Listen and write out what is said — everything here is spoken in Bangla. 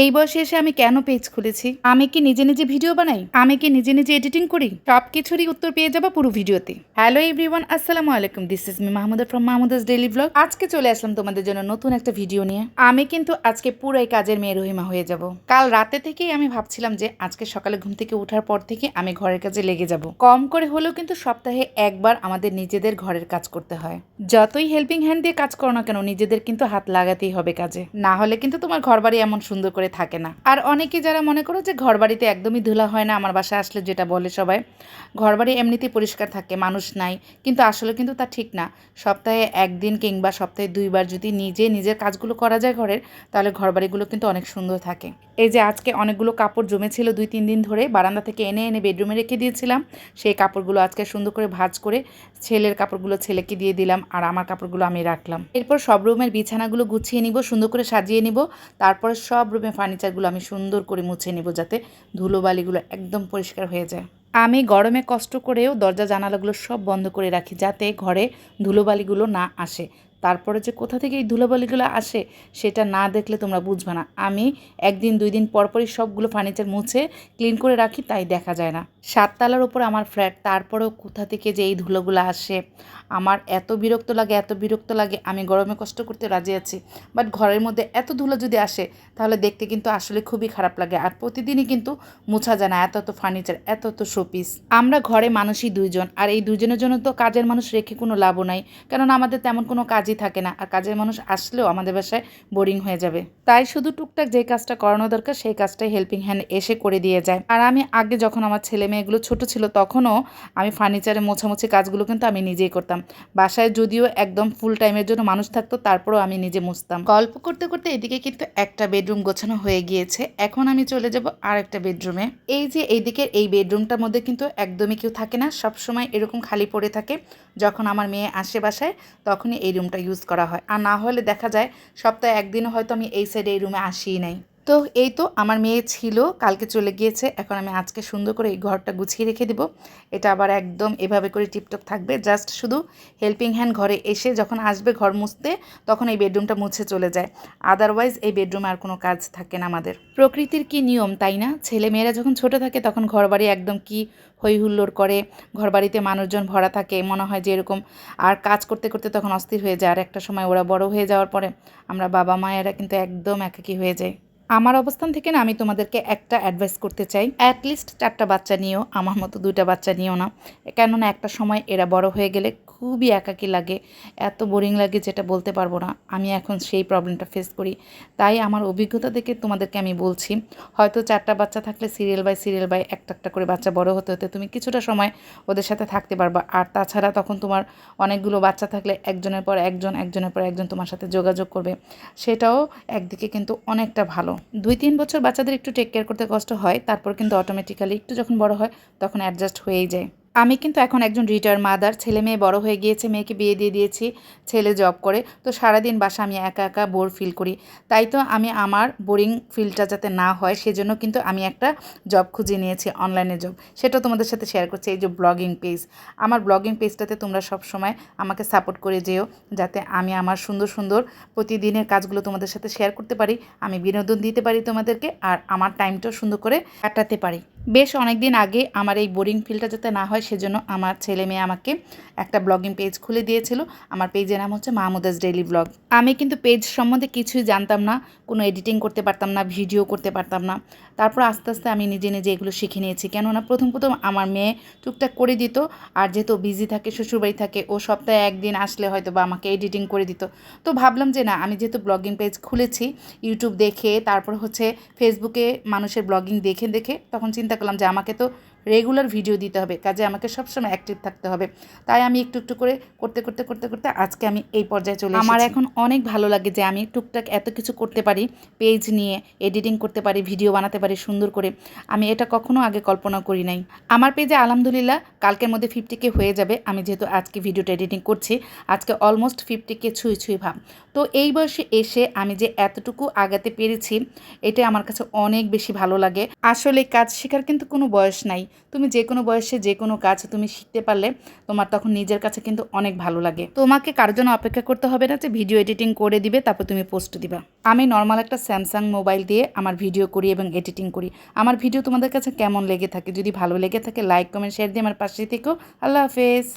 এই বয়সে এসে আমি কেন পেজ খুলেছি? আমি কি নিজে নিজে ভিডিও বানাই? আমি কি নিজে নিজে এডিটিং করি? সব কিছুরই উত্তর পেয়ে যাব পুরো ভিডিওতে। হ্যালো এভরিওয়ান আসসালামু আলাইকুম। This is me Mahmuda from Mahmuda's daily blog আজকে চলে আসলাম তোমাদের জন্য নতুন একটা ভিডিও নিয়ে। আমি কিন্তু আজকে পুরাই কাজের মেয়ে রহিমা হয়ে যাব। কাল রাতে থেকেই আমি ভাবছিলাম যে আজকে সকালে ঘুম থেকে ওঠার পর থেকে আমি ঘরের কাজে লেগে যাব। কম করে হলেও কিন্তু সপ্তাহে একবার আমাদের নিজেদের ঘরের কাজ করতে হয়। যতই হেল্পিং হ্যান্ড দিয়ে কাজ করো না কেন, নিজেদের কিন্তু হাত লাগাতেই হবে কাজে। না হলে কিন্তু তোমার ঘরবাড়ি এমন সুন্দর করে থাকে না। আর অনেকে যারা মনে করো যে ঘরবাড়িতে একদমই ধুলা হয় না, আমার বাসায় আসলে যেটা বলে সবাই, ঘরবাড়ি এমনিতেই পরিষ্কার থাকে, মানুষ নাই, কিন্তু আসলে কিন্তু তা ঠিক না। সপ্তাহে একদিন কিংবা সপ্তাহে দুইবার যদি নিজে নিজের কাজগুলো করা যায় ঘরের, তাহলে ঘরবাড়িগুলো কিন্তু অনেক সুন্দর থাকে। এই যে আজকে অনেকগুলো কাপড় জমেছিল দুই, তিন দিন ধরে, বারান্দা থেকে এনে এনে বেডরুমে রেখে দিয়েছিলাম। সেই কাপড়গুলো আজকে সুন্দর করে ভাঁজ করে ছেলের কাপড়গুলো ছেলেকে দিয়ে দিলাম আর আমার কাপড়গুলো আমি রাখলাম। এরপর সব রুমের বিছানাগুলো গুছিয়ে নিব, সুন্দর করে সাজিয়ে নিব। তারপরে সব ফার্নিচারগুলো আমি সুন্দর করে মুছে নেব যাতে ধুলোবালিগুলো একদম পরিষ্কার হয়ে যায়। আমি গরমে কষ্ট করেও দরজা জানালাগুলো সব বন্ধ করে রাখি যাতে ঘরে ধুলোবালিগুলো না আসে। তারপরে যে কোথা থেকে এই ধুলোবালিগুলো আসে সেটা না দেখলে তোমরা বুঝবে না। আমি একদিন, দুই দিন পরপরই সবগুলো ফার্নিচার মুছে, ক্লিন করে রাখি, তাই দেখা যায় না। সাততলার উপর আমার ফ্ল্যাট, তারপরেও কোথা থেকে যে এই ধুলোগুলো আসে, আমার এত বিরক্ত লাগে, এত বিরক্ত লাগে, আমি গরমে কষ্ট করতে রাজি আছি। বাট ঘরের মধ্যে এত ধুলো যদি আসে, তাহলে দেখতে কিন্তু আসলে খুবই খারাপ লাগে। আর প্রতিদিনই কিন্তু মোছা যায় না, এত এত ফার্নিচার, এত এত শোপিস। আমরা ঘরে মানুষই দুইজন, আর এই দুজনের জন্য তো কাজের মানুষ রেখে কোনো লাভও নাই। কেননা আমাদের তেমন কোনো কাজই থাকে না, আর কাজের মানুষ আসলেও আমাদের বাসায় বোরিং হয়ে যাবে। তাই শুধু টুকটাক যে কাজটা করানো দরকার, সেই কাজটাই হেল্পিং হ্যান্ড এসে করে দিয়ে যায়। আর আমি আগে যখন আমার ছেলে মেয়েগুলো ছোট ছিল, তখনও আমি ফার্নিচারে মোছামুছি কাজগুলো কিন্তু আমি নিজেই করতাম। বাসায় যদিও একদম ফুল টাইমের জন্য মানুষ থাকতো, তারপরেও আমি নিজে মুছতাম। গল্প করতে করতে এদিকে কিন্তু একটা বেডরুম গোছানো হয়ে গিয়েছে। এখন আমি চলে যাব আর একটা বেডরুমে এই যে এইদিকের এই বেডরুমটার মধ্যে কিন্তু একদমই কেউ থাকে না সব সময় এরকম খালি পড়ে থাকে। যখন আমার মেয়ে আসে বাসায়, তখনই এই রুমটা ইউজ করা হয়। আর না হলে দেখা যায় সপ্তাহে একদিনও হয়তো আমি এই সাইডে এই রুমে আসিই নাই। তো এই তো আমার মেয়ে ছিল, কালকে চলে গিয়েছে। এখন আমি আজকে সুন্দর করে এই ঘরটা গুছিয়ে রেখে দেবো। এটা আবার একদম এভাবে করে টিপটপ থাকবে। জাস্ট শুধু হেল্পিং হ্যান্ড ঘরে এসে যখন আসবে ঘর মুছতে, তখন এই বেডরুমটা মুছে চলে যায়। আদারওয়াইজ এই বেডরুমে আর কোনো কাজ থাকে না আমাদের। প্রকৃতির কি নিয়ম, তাই না? ছেলে মেয়েরা যখন ছোট থাকে, তখন ঘরবাড়ি একদম কি হই হুল্লোড় করে। ঘরবাড়িতে মানুষজন ভরা থাকে, মনে হয় যে এরকম আর কাজ করতে করতে তখন অস্থির হয়ে যায়। আর একটা সময় ওরা বড় হয়ে যাওয়ার পরে আমরা বাবা মায়েরা কিন্তু একদম একাকী হয়ে যায় আমার অবস্থান থেকে না আমি তোমাদেরকে একটা অ্যাডভাইস করতে চাই। অ্যাটলিস্ট চারটা বাচ্চা নিও, আমার মতো দুইটা বাচ্চা নিও না। কেননা একটা সময় এরা বড় হয়ে গেলে খুবই একাকী লাগে। এত বোরিং লাগে যেটা বলতে পারব না। আমি এখন সেই প্রবলেমটা ফেস করি। তাই আমার অভিজ্ঞতা থেকে তোমাদেরকে আমি বলছি, হয়তো চারটা বাচ্চা থাকলে সিরিয়াল বাই সিরিয়াল বাই একটা একটা করে বাচ্চা বড় হতে হতে তুমি কিছুটা সময় ওদের সাথে থাকতে পারবা। আর তাছাড়া তখন তোমার অনেকগুলো বাচ্চা থাকলে একজনের পর একজন, একজনের পর একজন তোমার সাথে যোগাযোগ করবে। সেটাও একদিকে কিন্তু অনেকটা ভালো। দুই তিন বছর বাচ্চাদের একটু টেক কেয়ার করতে কষ্ট হয়, তারপর কিন্তু অটোমেটিক্যালি একটু যখন বড় হয়, তখন অ্যাডজাস্ট হয়েই যায়। আমি কিন্তু এখন একজন রিটায়ার মাদার ছেলে মেয়ে বড় হয়ে গিয়েছে, মেয়েকে বিয়ে দিয়ে দিয়েছি, ছেলে জব করে। তো সারাদিন বাসা আমি একা একা বোর ফিল করি। তাই তো আমি আমার বোরিং ফিলটা যাতে না হয়, সেজন্য কিন্তু আমি একটা জব খুঁজে নিয়েছি অনলাইনে জব সেটা তোমাদের সাথে শেয়ার করছি, এই যে ব্লগিং পেজ আমার ব্লগিং পেজটাতে তোমরা সব সময় আমাকে সাপোর্ট করে যেও, যাতে আমি আমার সুন্দর সুন্দর প্রতিদিনের কাজগুলো তোমাদের সাথে শেয়ার করতে পারি, আমি বিনোদন দিতে পারি তোমাদেরকে, আর আমার টাইমটাও সুন্দর করে কাটাতে পারি। বেশ অনেক দিন আগে আমার এই বোরিং ফিলটা যাতে না হয় সেজন্য আমার ছেলে মেয়ে আমাকে একটা ব্লগিং পেজ খুলে দিয়েছিল। আমার পেজের নাম হচ্ছে মাহমুদাস ডেইলি ব্লগ আমি কিন্তু পেজ সম্বন্ধে কিছুই জানতাম না, কোনো এডিটিং করতে পারতাম না ভিডিও করতে পারতাম না। তারপর আস্তে আস্তে আমি নিজে নিজে এগুলো শিখে নিয়েছি। কেননা প্রথম প্রথম আমার মেয়ে টুকটাক করে দিত, আর যেহেতু বিজি থাকে, শ্বশুরবাড়ি থাকে, ও সপ্তাহে একদিন আসলে হয়তো বা আমাকে এডিটিং করে দিত। তো ভাবলাম যে না, আমি যেহেতু ব্লগিং পেজ খুলেছি ইউটিউব দেখে, তারপর হচ্ছে ফেসবুকে মানুষের ব্লগিং দেখে দেখে, তখন চিন্তা করলাম যে আমাকে তো রেগুলার ভিডিও দিতে হবে। কাজে আমাকে সবসময় অ্যাক্টিভ থাকতে হবে। তাই আমি একটু একটু করে করতে করতে করতে করতে আজকে আমি এই পর্যায়ে চলে আমার এখন অনেক ভালো লাগে যে আমি টুকটাক এত কিছু করতে পারি পেজ নিয়ে এডিটিং করতে পারি ভিডিও বানাতে পারি সুন্দর করে। আমি এটা কখনো আগে কল্পনা করি নাই। আমার পেজে আলহামদুলিল্লাহ কালকের মধ্যে ফিফটি কে হয়ে যাবে। আমি যেহেতু আজকে ভিডিওটা এডিটিং করছি আজকে অলমোস্ট ফিফটি কে ছুঁই ছুঁই ভাব। তো এই বয়সে এসে আমি যে এতটুকু আগাতে পেরেছি এটা আমার কাছে অনেক বেশি ভালো লাগে। আসলে কাজ শেখার কিন্তু কোনো বয়স নাই। তুমি যে কোনো বয়সে যে কোনো কাজ তুমি শিখতে পারলে তোমার তখন নিজের কাছে কিন্তু অনেক ভালো লাগে। তোমাকে কারোর জন্য অপেক্ষা করতে হবে না যে ভিডিও এডিটিং করে দিবে, তারপর তুমি পোস্ট দিবা। আমি নর্মাল একটা স্যামসাং মোবাইল দিয়ে আমার ভিডিও করি এবং এডিটিং করি। আমার ভিডিও তোমাদের কাছে কেমন লেগে থাকে? যদি ভালো লেগে থাকে, লাইক, কমেন্ট, শেয়ার দিয়ে আমার পাশে থেকেও। আল্লাহ হাফেজ।